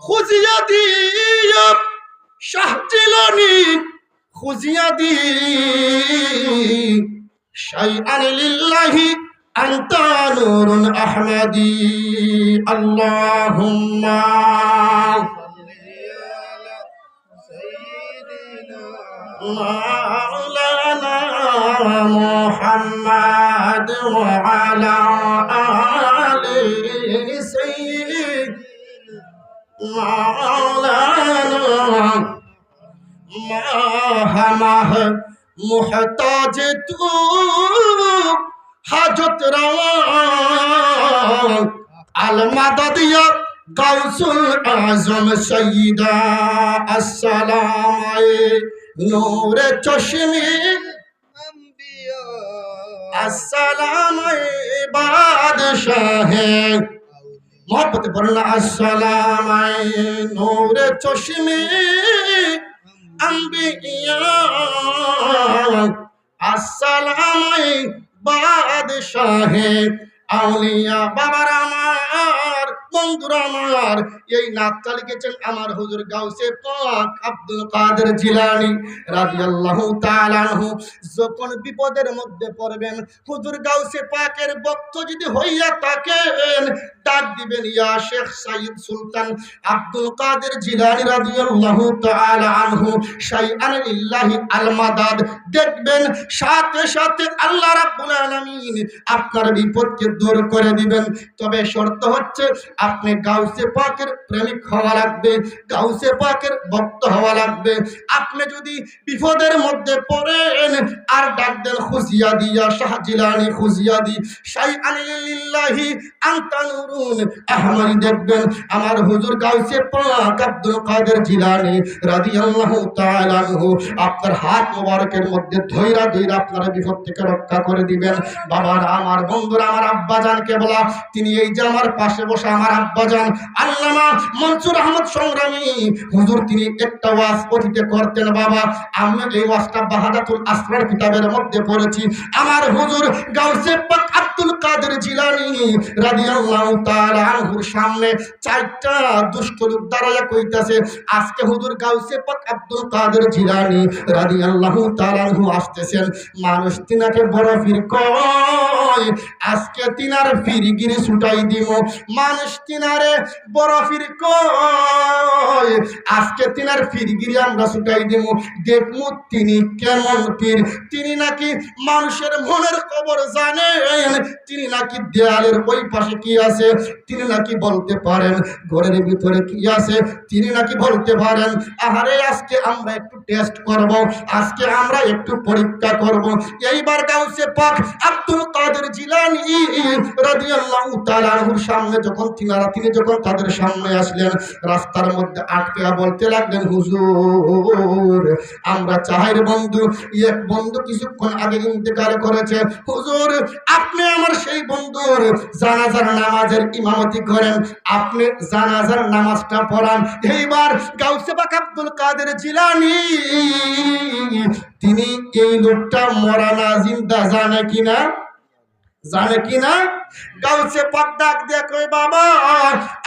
খুজিয়াদি শাহজিলানি খুজিয়াদি শাইআন লিল্লাহি আনতা নূরুন আহমাদি আল্লাহুম্মা مولانا محمد وعلى آل মুহতাজ তু হাজত রওয়া আল মাদাদিয়া গাউসুল আজম সৈয়দা আসসালাম নূর চশমি আসসালাম বাদশাহ। মোহব্বত পড়ুন আসসালাম নূর চশমি বাদশাহে বাদশাহ। আউলিয়া বাবার আমার। বন্ধুরা আমার, এই লিখেছেন আমার হুজুর গাউসে পাক আব্দুল কাদের জিলানি রাদিয়াল্লাহু তাআলা যখন বিপদের মধ্যে পড়বেন, হুজুর গাউসে পাকের যদি হইয়া থাকেন, ডাক দিবেন, ইয়া শেখ সুলতান আব্দুল কাদের জিলানি রাদিয়াল্লাহু তাআলা আনহু, শাইআন লিল্লাহি দেখবেন, সাথে সাথে আল্লাহ রাব্বুল আলামিন আপনার বিপদকে দূর করে দিবেন। তবে শর্ত হচ্ছে আপনি গাউসে পাকের প্রেমিক হওয়া লাগবে, গাউসে পাকের ভক্ত হওয়া লাগবে। আপনি যদি বিপদের মধ্যে পড়েন, আর ডাক দেন খুশিয়া দিয়া, শাহজিলানি খুশিয়া দি সাই আলিল্লাহি আনতা নুরুন। আহমারি দেখবেন, আমার হুজুর গাউসে পাক আব্দুল কাদের জিলানি রাদিয়াল্লাহু তাআলা আপনার হাত মোবারকের মধ্যে ধৈরা ধৈরা আপনার বিপদ থেকে রক্ষা করে দিবেন। বাবার, আমার বন্ধুরা, আমার আব্বাজানকে বলা তিনি এই যে আমার পাশে বসে আমার আব্বাজান আল্লামা মনসুর আহমদ সংগ্রামী। হুজুর, তিনি একটা ওয়াজ পঠিতে করতেন, বাবা, আমি এই ওয়াজটা বাহাদাতুল আসরার কিতাবের মধ্যে পড়েছি। আমার হুজুর গাউসে পাক আব্দুল কাদের জিলানি রাদিয়াল্লাহু তাআলা আনহুর সামনে চারটা দুষ্ট লোক দাঁড়াইয়া কইতাছে, আজকে হুজুর গাউসে পাক আব্দুল কাদের জিলানি রাদিয়াল্লাহু তাআলা আনহু আসতেছেন। মানুষ তিনাকে বড় ফির কয়, আজকে তিনার ফিরগিরি ছুটাই দিব। মানুষ তিনারে বড় ফির কয়, আজকে তিনার ফিরগিরি আমরা ছুটাই দিব। দেখমু তিনি কেমন পীর। তিনি নাকি মানুষের মনের খবর জানেন তিনি নাকি দেয়ালের ওই পাশে কি আছে? তিনি নাকি বলতে পারেন, ঘরের ভিতরে কি আছে? তিনি নাকি বলতে পারেন, আহারে, আজকে আমরা একটু টেস্ট করব, আজকে আমরা একটু পরীক্ষা করব। এইবার গাউসে পাক আব্দুল কাদের জিলানি রাদিয়াল্লাহু তাআলা আনহুর সামনে যখন তিনারা, তিনি যখন তাদের সামনে আসলেন, রাস্তার মধ্যে আটকে বলতে লাগলেন, হুজুর, আমরা চাহের বন্ধু, এক বন্ধু কিছুক্ষণ আগে ইন্তেকার করেছে। হুজুর, আপনি আমার সেই বন্ধুর জানাজার নামাজের ইমামতি করেন। আপনি জানাজার নামাজটা পড়ান। এইবার গাউসে পাক আব্দুল কাদের জিলানি, তিনি এই লোকটা মরানা জিন্দা জানে কিনা? জানে কিনা? গাউসে পাক ডাক দিয়ে কই বাবা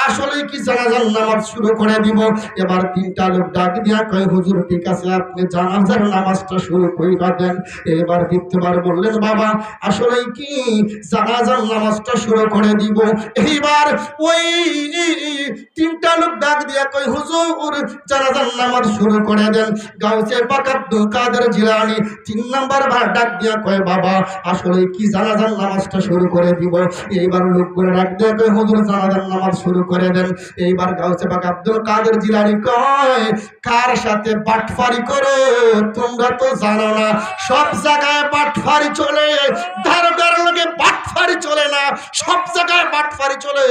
আসলে জানাজার নামাজ শুরু করে দিব। এবার তিনটা লোক ডাক দিয়া কয়, হুজুর, ঠিক আপনি জানাজার নামাজটা শুরু কইরা দেন। এবার বললেন, বাবা আসলে কি? জানাজার নামাজটা শুরু করে দিব। এইবার ওই তিনটা লোক ডাক দিয়া কই হুজুর জানাজার নামাজ শুরু করে দেন। গাউসে জিলানি তিন নাম্বার বার ডাক দিয়া কয়, বাবা আসলে কি জানাজার নামাজটা শুরু করে দিব? এইবার লোকগুলো ডাক দিয়ে কয়, হুজুর জানাজার নামাজ শুরু করে দেন। এইবার গাউসে পাক আব্দুল কাদের জিলানি কয়, কার সাথে বাটফারি করে? তোমরা তো জানো না, সব জায়গায় বাটফারি চলে। ধারকার লগে বাটফারি চলে,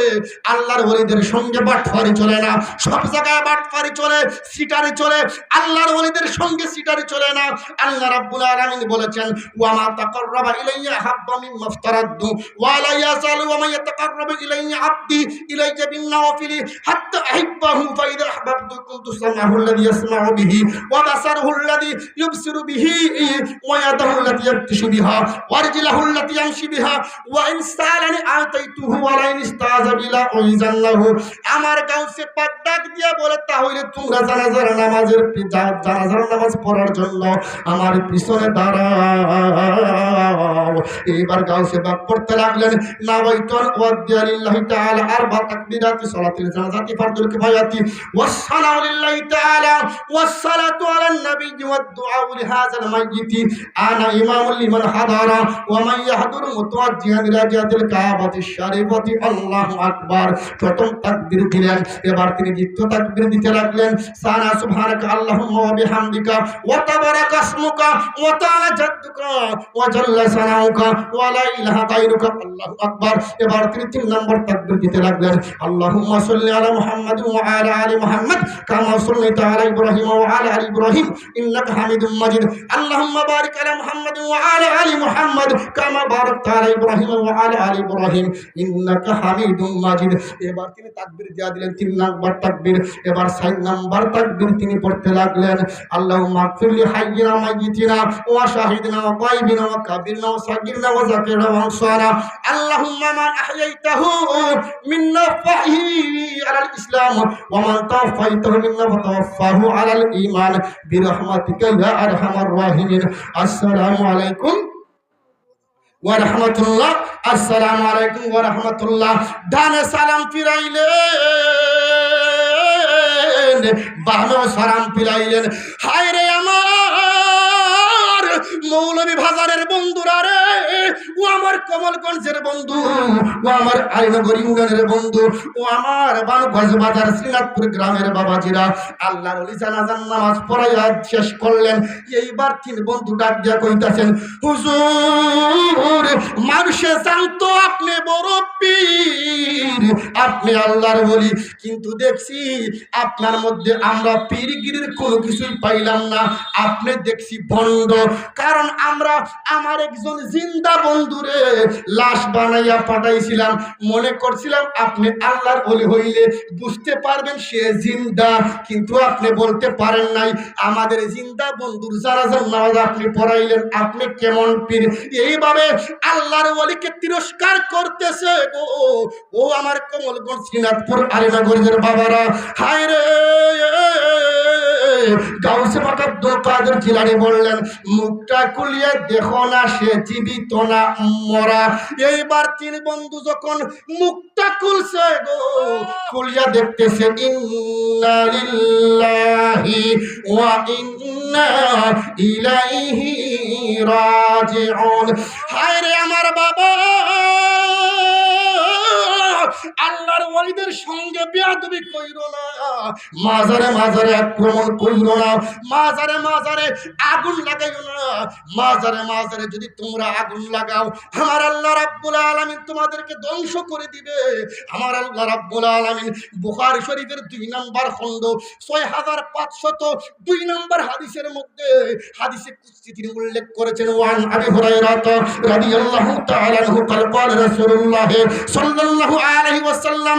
আল্লাহর হরিদের সঙ্গে বাটফারি চলে না, সব জায়গায় বাটফারি চলে, সিটারি চলে, আল্লাহর ওলিদের সঙ্গে সিটারি চলে না। আল্লাহ রাব্বুল আলামিন বলেছেন ওয়া মা তাকাররাবা ইলাইয়া হাব্বা মিন ইফতারাদু ওয়া লা ইয়াসালু ওয়া মা ইয়াতাকাররাবু ইলাইয়া আবদি ইলাইয়া বিন নাওয়াফিলি হাত্তা আহিব্বাহু ফাইদা আহবাবতুকুম كنت سمعه الذي يسمع به وبصره الذي يبصر به ويده التي يبطش بها ورجله التي يمشي بها وإن سألني أعطيته ولئن استعاذ بلا أعيذن له আমার গাউসে পাক ডাক দিয়া বলে তাহলে তোমরা জানাজার নামাজের যা- জানাজার নামাজ পড়ার জন্য আমার পিছনে দাঁড়াও এবার গাউসে পাক পড়তে লাগলেন নাওয়াইতুল ওয়াদিয়ালিল্লাহি তাআলা আরবা তাকবীরাতি সালাতিল জানাজাতি ফারদুল কিফায়াতি ওয়াসসালামু লিল্লাহি তাআলা ওয়াসসালাতু আলান নাবিয়্যি ওয়াদ-দুআউ লিহাযাল মাইয়িতি আনা ইমামুল লিমান হাদারা ওয়া মান ইয়াহদুর মুতাওয়াজ্জিহান ইলা জিহাতিল কাবাতিশ শারিফাতি। আল্লাহু আকবার। প্রথম তাকবীর দিলেন। এবার তিনি দ্বিতীয় তাকবীর দিতে লাগলেন। সানা সুবহানাকা আল্লাহুম্মা ওয়া বিহামদিকা ওয়া তাবারাকা ইসমুকা ওয়া তাআলা জাদ্দুকা ওয়া জাল্লা সানাউকা ওয়া লা ইলাহা গায়রুকা। আল্লাহু আকবার। এবার তিনি তিন নম্বর তাকবীর দিতে লাগলেন। আল্লাহুম্মা সাল্লি আলা মুহাম্মাদ ওয়া আলা আলি মুহাম্মাদ। আহমদ ইব্রাহিম ওয়া আলা আলি ইব্রাহিম ইন্নাকা হামিদুম মাজিদ আল্লাহুম্মা বারিক আলা মুহাম্মাদ ওয়া আলা আলি মুহাম্মাদ কামা বারাকতা আলা ইব্রাহিম ওয়া আলা আলি ইব্রাহিম ইন্নাকা হামিদুম মাজিদ এবার তিনি তাকবীর দিয়া দিলেন, তিন নাম্বার তাকবীর। এবার চার নাম্বার তাকবীর তিনি পড়তে লাগলেন। আল্লাহুম্মা আগফিরলি হাইয়িনা মাইয়িতিনা ওয়া শাহিদিনা ওয়া গায়বিনা ওয়া কাবিরনা ওয়া সাগিরনা ওয়া যাকিরনা ওয়া আনসানা আল্লাহুম্মা মান আহয়াইতাহু মিন্না ফাহি আলাল মান ঈমান বিরহমাতিকা ইয়া আরহামার রাহিমিন। আসসালামু আলাইকুম ওয়া রাহমাতুল্লাহ। আসসালামু আলাইকুম ওয়া রাহমাতুল্লাহ। ডানে সালাম ফিরাইলেন, বামে সালাম ফিরাইলেন। হায় রে মৌলভী বাজারের বন্ধুরা রে। ও আমার কমলগঞ্জের বন্ধু, ও আমার আইনগর ইউনিয়নের বন্ধু, ও আমার বানুগঞ্জ বাজার শ্রীনাথপুর গ্রামের বাবাজিরা। আল্লাহর ওলি জানাজান নামাজ পড়াইয়া শেষ করলেন। এইবার তিন বন্ধু ডাক দিয়া কইতাছেন, হুজুর, মানুষে জানতো আপনি বড় পীর, আপনি আল্লাহর বলি কিন্তু দেখছি আপনার মধ্যে আমরা পীরগিরির কোনো কিছুই পাইলাম না। আপনি দেখছি বন্ধ কারণ আমরা আমার একজন জিন্দা বন্ধুরে লাশ বানাইয়া পাঠাইছিলাম। মনে করছিলাম আপনি আল্লাহর বলি হইলে বুঝতে পারবেন সে জিন্দা, কিন্তু আপনি বলতে পারেন নাই, আমাদের জিন্দা বন্ধুর যারা নামাজ আপনি পড়াইলেন, আপনি কেমন পীর? এইভাবে আল্লাহর ওলিকে তিরস্কার করতেছে গো। ও আমার কমলগঞ্জ শ্রীনাথপুর আলিনাগঞ্জের বাবারা। হায় রে গাউসে পাকা দোকাদের বললেন, মুখটা খুলিয়ে দেখো না, সে জীবিত না, মরা। এইবার তিন বন্ধু যখন মুখটা খুলছে গো, খুলিয়া দেখতেছে, ইন্না লিল্লাহি ওয়া ইন্না ইলাইহি রাজিউন। হায় রে আমার বাবা! ওয়ালিদের সঙ্গে বেয়াদবি কইরো না মাজারে মাজারে আক্রমণ কইরো না মাজারে মাজারে আগুন লাগাইও না মাজারে মাজারে যদি তোমরা আগুন লাগাও আমার আল্লাহ রাব্বুল আলামিন তোমাদেরকে ধ্বংস করে দিবে আমার আল্লাহ রাব্বুল আলামিন বুখারী শরীফের দুই নাম্বার খণ্ড ছয় হাজার পাঁচশত দুই নাম্বার হাদিসের মধ্যে হাদিসে কুদসি তিনি উল্লেখ করেছেন ওয়ান আবি হুরায়রাত রাদিয়াল্লাহু তাআলা আনহু قال قال رسول الله صلى الله عليه وسلم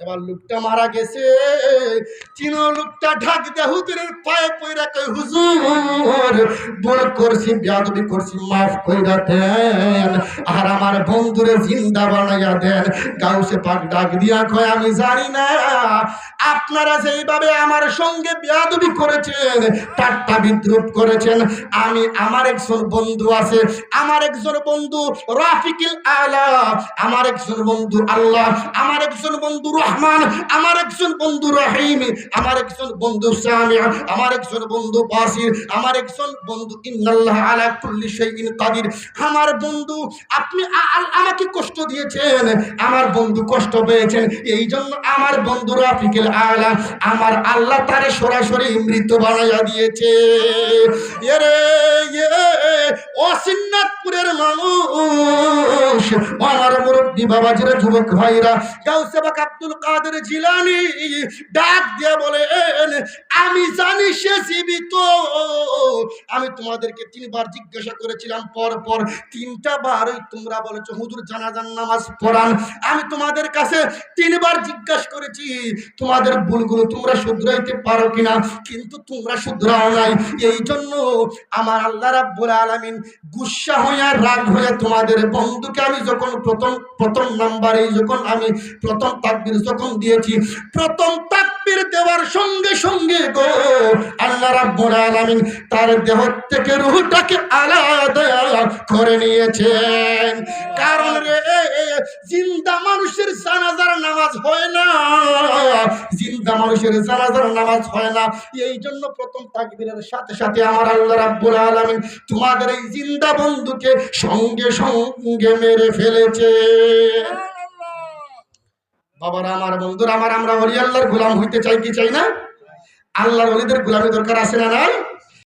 এবার লোকটা মারা গেছে। চিন লোকটা ঢাক দে হুজুরের পায়ে পয়রা কই হুজুর, ভুল করছি, বিয়াদবি করছি, মাফ কইরা দেন। আর আমার বন্ধুরে জিন্দা বানাইয়া দেন। গাউসে পাক ডাক দিয়া কয়, আমি জানি না, আপনারা যেইভাবে আমার সঙ্গে বিয়াদবি করেছেন টাট্টা বিদ্রুপ করেছেন, আমি আমার একজন বন্ধু আছে, আমার একজন বন্ধু রাফিকিল আলা, আমার একজন বন্ধু আল্লাহ, আমার একজন বন্ধু রহমান, আমার একজন বন্ধু রহিম, আমার একজন বন্ধু সামি আমার একজন বন্ধু বাসির, আমার একজন বন্ধু ইন্নাল্লাহ আলা কুল্লি শাইইন কাদির। আমার বন্ধু, আপনি আমাকে কষ্ট দিয়েছেন, আমার বন্ধু কষ্ট পেয়েছেন এই জন্য আমার বন্ধু রাফিকেল তাআলা আমার আল্লাহ তারে সরাসরি মৃত বানাইয়া দিয়েছে। এরে অসিন্নাথপুরের মানুষ। আমার মুরব্বী বাবাজির যুবক ভাইরা, গাউসেবাক আব্দুল কাদের জিলানি, ডাক দিয়ে বলে আমি জানি সে জীবিত। আমি তোমাদেরকে তিনবার জিজ্ঞাসা করেছিলাম পর পর তিনটা বারই তোমরা বলেছ, হুজুর জানাজান নামাজ পড়ান। আমি তোমাদের কাছে তিনবার জিজ্ঞাসা করেছি, তোমাদের ভুলগুলো তোমরা শুধরাইতে পারো কিনা? কিন্তু তোমরা শুধরাও নাই। এই জন্য আমার আল্লাহ রাব্বুল আলামিন গুসা হইয়া রাগ হইয়া তোমাদের বন্ধুকে আমি যখন প্রথম প্রথম নাম্বারে যখন আমি প্রথম তাকবীর যখন দিয়েছি, প্রথম তাকবীর দেওয়ার সঙ্গে সঙ্গে গো, আল্লাহ রাব্বুল আলামিন তার দেহ থেকে রূহটাকে আলাদা করে নিয়েছেন। কারণ রে, জিন্দা মানুষের জানাজার নামাজ হয় না। জিন্দা মানুষের জানাজার নামাজ হয় না। এই জন্য প্রথম তাকবীরের সাথে সাথে আমার আল্লাহ রাব্বুল আলামিন তোমাদের এই জিন্দা বন্ধুকে সঙ্গে সঙ্গে মেরে ফেলেছে। বাবারা, আমার বন্ধুরা, আমার আমরা হরিয়াল্লার গুলাম হইতে চাই কি চাই না? আল্লাহর অলিদের গোলামি দরকার আছে না নাই?